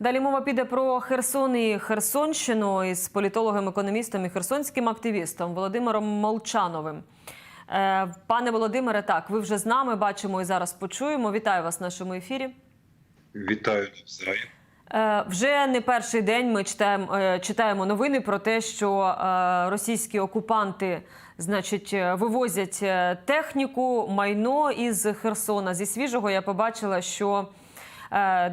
Далі мова піде про Херсон і Херсонщину із політологом, економістом і херсонським активістом Володимиром Молчановим. Е, Пане Володимире, так, ви вже з нами бачимо і зараз почуємо. Вітаю вас в нашому ефірі. Вітаю навзаєм. Е, Вже не перший день ми читаємо, е, читаємо новини про те, що російські окупанти, значить, вивозять техніку, майно із Херсона. Зі свіжого я побачила, що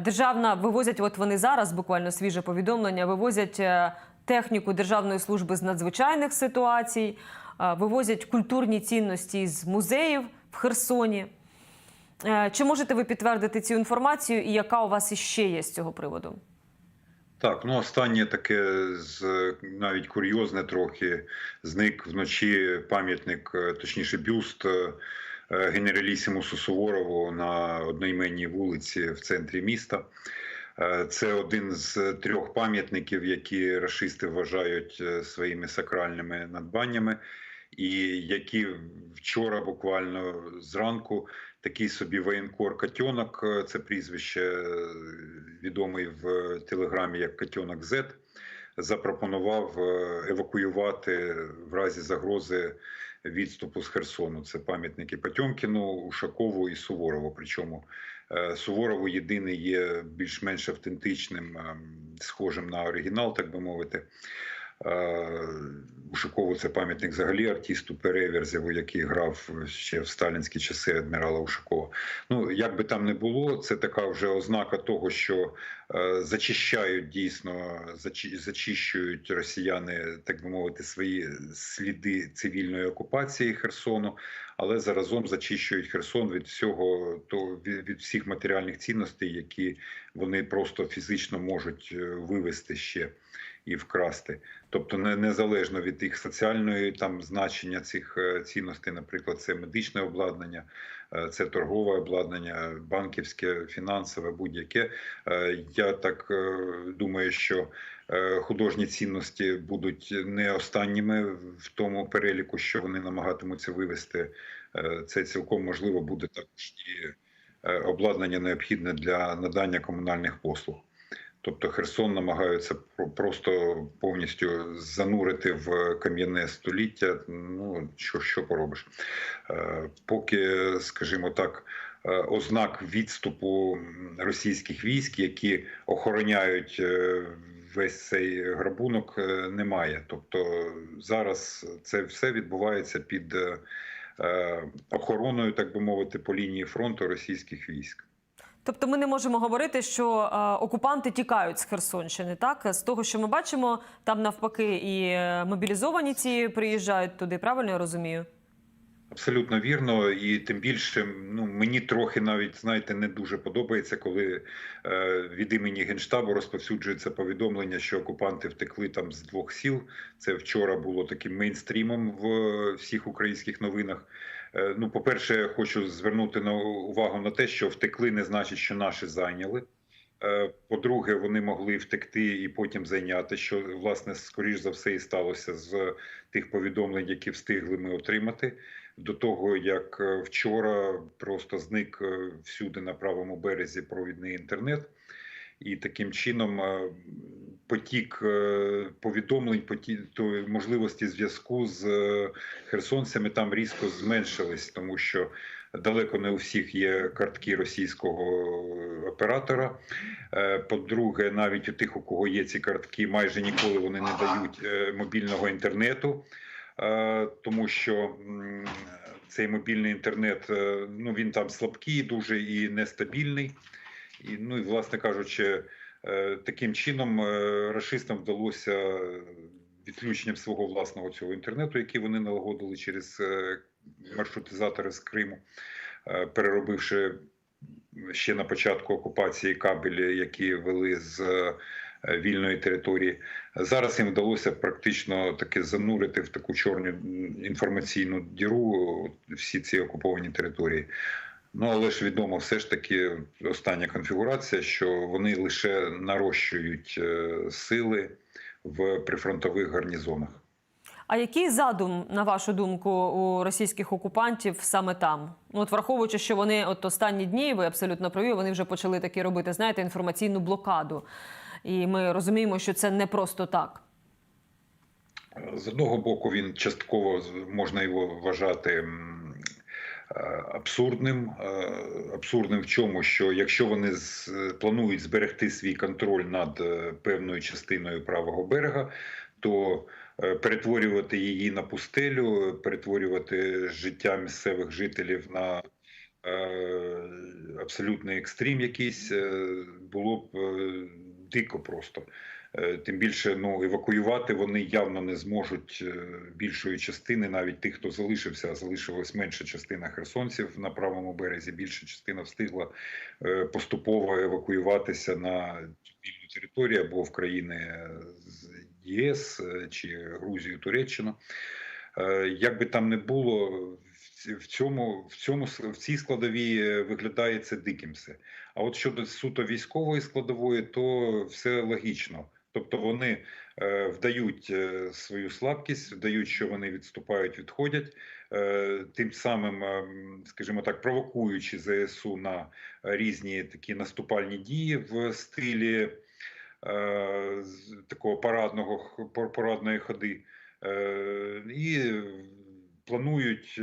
державна вивозять, от вони зараз буквально свіже повідомлення, вивозять е, техніку Державної служби з надзвичайних ситуацій, е, вивозять культурні цінності з музеїв в Херсоні. Е, Чи можете ви підтвердити цю інформацію, і яка у вас іще є з цього приводу? Так, ну останнє таке з навіть курйозне трохи зник вночі пам'ятник, е, точніше, бюст е, е, генералісімусу Суворову на одноіменній вулиці в центрі міста. Е, Це один з трьох пам'ятників, які рашисти вважають е, своїми сакральними надбаннями, і які вчора, буквально зранку, такий собі воєнкор Катьонок, е, це прізвище е, відомий в телеграмі як Катьонок Зет, запропонував е, евакуювати в разі загрози відступу з Херсону. Це пам'ятники Потьомкіну, Ушакову і Суворову. Причому е, Суворову єдиний є більш-менш автентичним, е, схожим на оригінал, так би мовити. Е, Ушакову це пам'ятник взагалі артисту Переверзєву, який грав ще в сталінські часи адмірала Ушакова. Ну як би там не було, це така вже ознака того, що зачищають дійсно, зачи- зачищують росіяни, так би мовити, свої сліди цивільної окупації Херсону, але заразом зачищують Херсон від всього то від, всіх матеріальних цінностей, які вони просто фізично можуть е, вивести ще і вкрасти. Тобто, не незалежно від їх соціальної там значення цих е, цінностей, наприклад, це медичне обладнання, е, це торгове обладнання, банківське, фінансове, будь-яке. Е, Я так е, думаю, що е, художні цінності будуть не останніми в тому переліку, що вони намагатимуться вивести. Е, Це цілком можливо буде також і е, обладнання необхідне для надання комунальних послуг. Тобто Херсон намагаються про- просто повністю занурити в кам'яне століття. Ну що, що поробиш? Е, Поки, скажімо так, е, ознак відступу російських військ, які охороняють е, весь цей грабунок, немає. Тобто зараз це все відбувається під охороною, так би мовити, по лінії фронту російських військ. Тобто ми не можемо говорити, що е, окупанти тікають з Херсонщини. Так з того, що ми бачимо, там навпаки і е, мобілізовані ці приїжджають туди. Правильно я розумію? Абсолютно вірно, і тим більше ну мені трохи навіть знаєте не дуже подобається, коли е, від імені генштабу розповсюджується повідомлення, що окупанти втекли там з двох сіл. Це вчора було таким мейнстрімом в всіх українських новинах. Е, ну, по-перше, хочу звернути на увагу на те, що втекли не значить, що наші зайняли. Е, По-друге, вони могли втекти і потім зайняти, що власне скоріш за все і сталося з тих повідомлень, які встигли ми отримати до того, як е, вчора просто зник всюди на правому березі провідний інтернет, і таким чином потік е, повідомлень, потік можливості зв'язку з е, херсонцями там різко зменшились, тому що далеко не у всіх є картки російського оператора. Е, По-друге, навіть у тих, у кого є ці картки, майже ніколи вони не дають мобільного інтернету. Тому що цей мобільний інтернет ну він там слабкий, дуже і нестабільний. І, ну і, власне кажучи, таким чином е, рашистам вдалося відключенням свого власного цього інтернету, який вони налагодили через е, маршрутизатори з Криму, е, переробивши ще на початку окупації кабелі, які вели з е, вільної території. Зараз їм вдалося практично таки занурити в таку чорну інформаційну діру всі ці окуповані території. Ну але ж відомо, все ж таки остання конфігурація, що вони лише нарощують е, сили в прифронтових гарнізонах. А який задум, на вашу думку, у російських окупантів саме там? Ну, от враховуючи, що вони от останні дні, ви абсолютно праві, вони вже почали такі робити, знаєте, інформаційну блокаду. І ми розуміємо, що це не просто так. З одного боку, він частково можна його вважати абсурдним. Е, Абсурдним в чому, що якщо вони планують зберегти свій контроль над е, певною частиною правого берега, то е, перетворювати її на пустелю, перетворювати життя місцевих жителів на е, абсолютний екстрім якийсь е, було б е, дико просто. Е, Тим більше ну, евакуювати вони явно не зможуть е, більшої частини, навіть тих, хто залишився, а залишилась менша частина херсонців на правому березі. Більша частина встигла е, поступово евакуюватися на вільну територію або в країни з ЄС чи Грузію, Туреччину. Як би там не було, в цьому, в цьому в цій складовій виглядає це диким все. А от щодо суто військової складової, то все логічно. Тобто вони е, вдають е, свою слабкість, вдають, що вони відступають, відходять, е, тим самим, скажімо так, провокуючи ЗСУ на різні такі наступальні дії в стилі такого парадного парадної ходи. І планують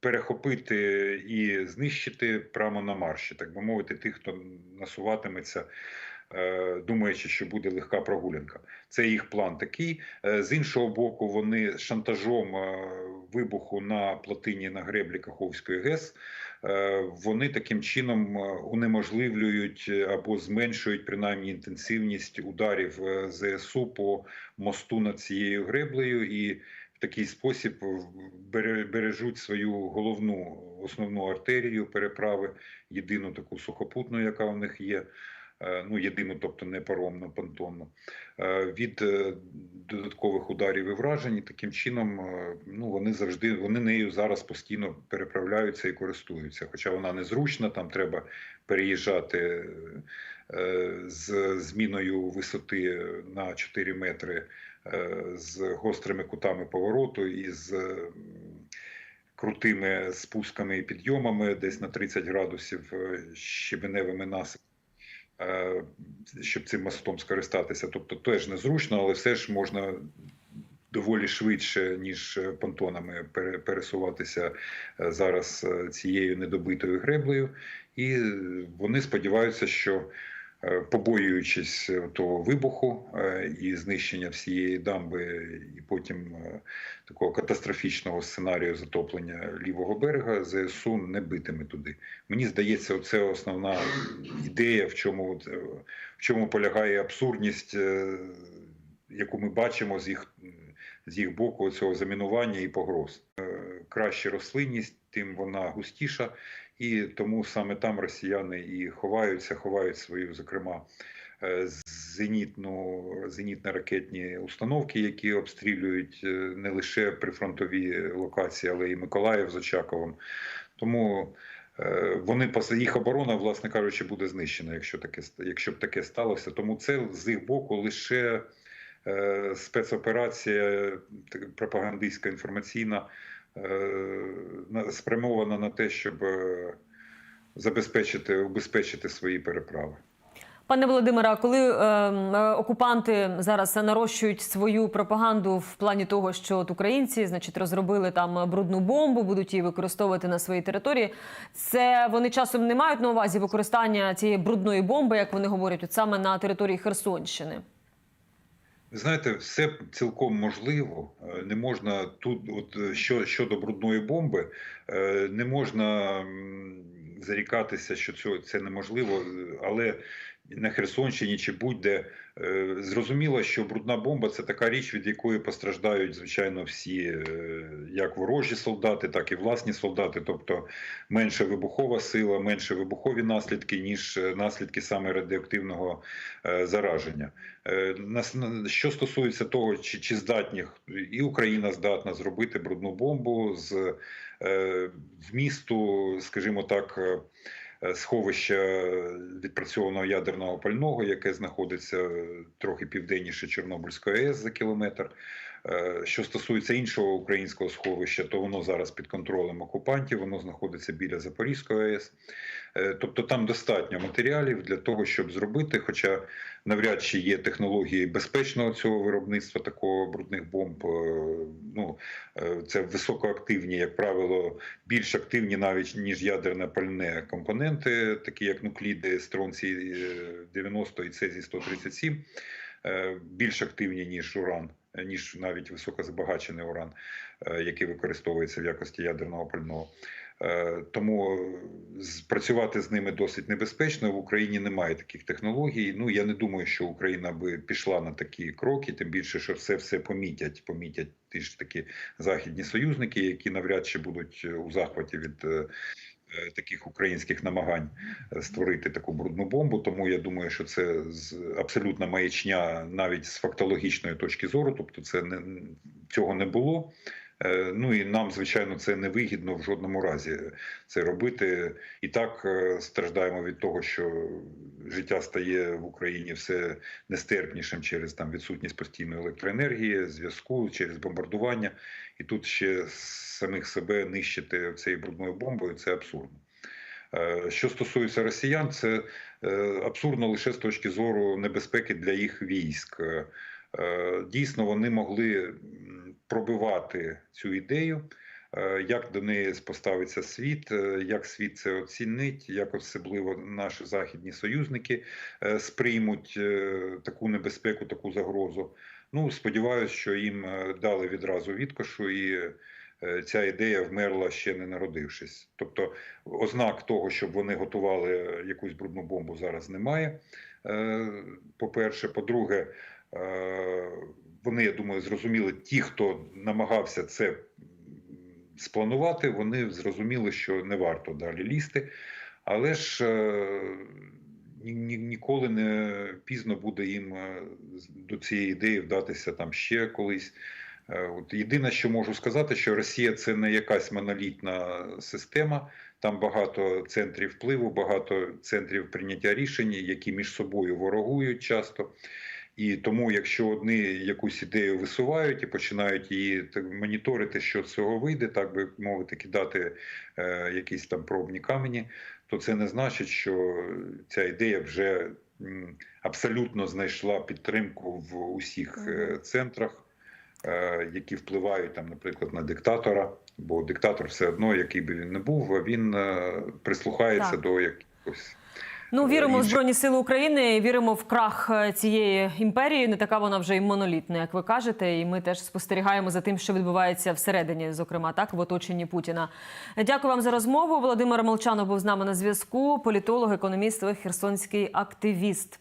перехопити і знищити прямо на марші, так би мовити, тих, хто насуватиметься, думаючи, що буде легка прогулянка. Це їх план такий. Е, З іншого боку, вони шантажом е, вибуху на плотині на греблі Каховської ГЕС. е, Вони таким чином е, унеможливлюють е, або зменшують принаймні інтенсивність ударів е, ЗСУ по мосту над цією греблею і в такий спосіб бере- бережуть свою головну основну артерію переправи, єдину таку сухопутну, яка у них є. Е, Ну, єдину, тобто не паромну, понтонну, е, від е, додаткових ударів і вражень. Таким чином, ну вони завжди вони нею зараз постійно переправляються і користуються. Хоча вона незручна, там треба переїжджати з зміною висоти на 4 метри з гострими кутами повороту і з крутими спусками і підйомами десь на 30 градусів щебеневими насипами. Е, Щоб цим мостом скористатися. Тобто теж незручно, але все ж можна доволі швидше, ніж понтонами пере- пересуватися е, зараз е, цією недобитою греблею. І вони сподіваються, що побоюючись е, того вибуху е, і знищення всієї дамби, і потім е, такого катастрофічного сценарію затоплення лівого берега, ЗСУ не битиме туди. Мені здається, це основна ідея, в чому, е, в чому полягає абсурдність, е, яку ми бачимо з їх, з їх боку цього замінування і погроз. Е, Краще рослинність, тим вона густіша, і тому саме там росіяни і ховаються, ховають свою, зокрема, е, зенітну, зенітно-ракетні установки, які обстрілюють е, не лише прифронтові локації, але й Миколаїв з Очаковим. Тому е, вони їх оборона, власне кажучи, буде знищена, якщо таке якщо б таке сталося. Тому це з їх боку лише спецоперація пропагандистська інформаційна, на- спрямована на те, щоб е, забезпечити, убезпечити свої переправи. Пане Володимире, коли е, е, окупанти зараз нарощують свою пропаганду в плані того, що от українці, значить, розробили там брудну бомбу, будуть її використовувати на своїй території, це вони часом не мають на увазі використання цієї брудної бомби, як вони говорять, от саме на території Херсонщини. Знаєте, все цілком можливо. Е, Не можна тут, от е, що щодо брудної бомби, е, не можна зарікатися, що це, неможливо, але на Херсонщині чи будь-де зрозуміло, що брудна бомба це така річ, від якої постраждають, звичайно, всі, е, як ворожі солдати, так і власні солдати, тобто менше вибухова сила, менше вибухові наслідки, ніж е, наслідки саме радіоактивного е, зараження. Е, Що стосується того, чи, чи здатні і Україна здатна зробити брудну бомбу з е, вмісту, скажімо так, е, е, відпрацьованого ядерного пального, яке знаходиться трохи південніше Чорнобильської АЕС за кілометр. Е, Що стосується іншого українського сховища, то воно зараз під контролем окупантів, воно знаходиться біля Запорізької АЕС. Е, Тобто там достатньо матеріалів для того, щоб зробити, хоча навряд чи є технології безпечного цього виробництва такого брудних бомб. Е, Ну, це високоактивні, як правило, більш активні навіть ніж ядерне пальне компоненти, такі як нукліди стронцій 90 і цезій 137, е, більш активні ніж уран, ніж навіть високозабагачений уран, е, який використовується в якості ядерного пального. Е, Тому працювати з ними досить небезпечно. В Україні немає таких технологій. Ну я не думаю, що Україна би пішла на такі кроки, тим більше, що все все помітять. Помітять ті ж такі західні союзники, які навряд чи будуть е, у захваті від. Е, Таких українських намагань е, створити таку брудну бомбу, тому я думаю, що це абсолютна маячня навіть з фактологічної точки зору, тобто це не цього не було. Е, Ну і нам, звичайно, це не вигідно в жодному разі це робити. І так страждаємо від того, що життя стає в Україні все нестерпнішим через там відсутність постійної електроенергії, зв'язку, через бомбардування. І тут ще самих себе нищити цією брудною бомбою це абсурдно. Е, Що стосується росіян, це е, абсурдно лише з точки зору небезпеки для їх військ. Е, Дійсно, вони могли пробивати цю ідею, як до неї поставиться світ, е, як світ це оцінить, як особливо наші західні союзники е, сприймуть е, таку небезпеку, таку загрозу. Ну, сподіваюся, що їм е, дали відразу відкошу і е, ця ідея вмерла ще не народившись. Тобто, ознак того, щоб вони готували якусь брудну бомбу, зараз немає. Е, По-перше, по-друге, е, вони, я думаю, зрозуміли, ті, хто намагався це спланувати, вони зрозуміли, що не варто далі лізти. Але ж е, ні- ні- ніколи не пізно буде їм е, до цієї ідеї вдатися там ще колись. Е, От єдине, що можу сказати, що Росія це не якась монолітна система. Там багато центрів впливу, багато центрів прийняття рішень, які між собою ворогують часто. І тому, якщо одні якусь ідею висувають і починають її моніторити, що з цього вийде, так би мовити, кидати е, якісь там пробні камені, то це не значить, що ця ідея вже м, абсолютно знайшла підтримку в усіх е, центрах, е, які впливають там, наприклад, на диктатора. Бо диктатор все одно, який би він не був, він е, прислухається Так. до якихось. Ну, віримо в Збройні Сили України, віримо в крах е, цієї імперії. Не така вона вже і монолітна, як ви кажете. І ми теж спостерігаємо за тим, що відбувається всередині, зокрема, так в оточенні Путіна. Дякую вам за розмову. Володимир Молчанов був з нами на зв'язку. Політолог, економіст, херсонський активіст.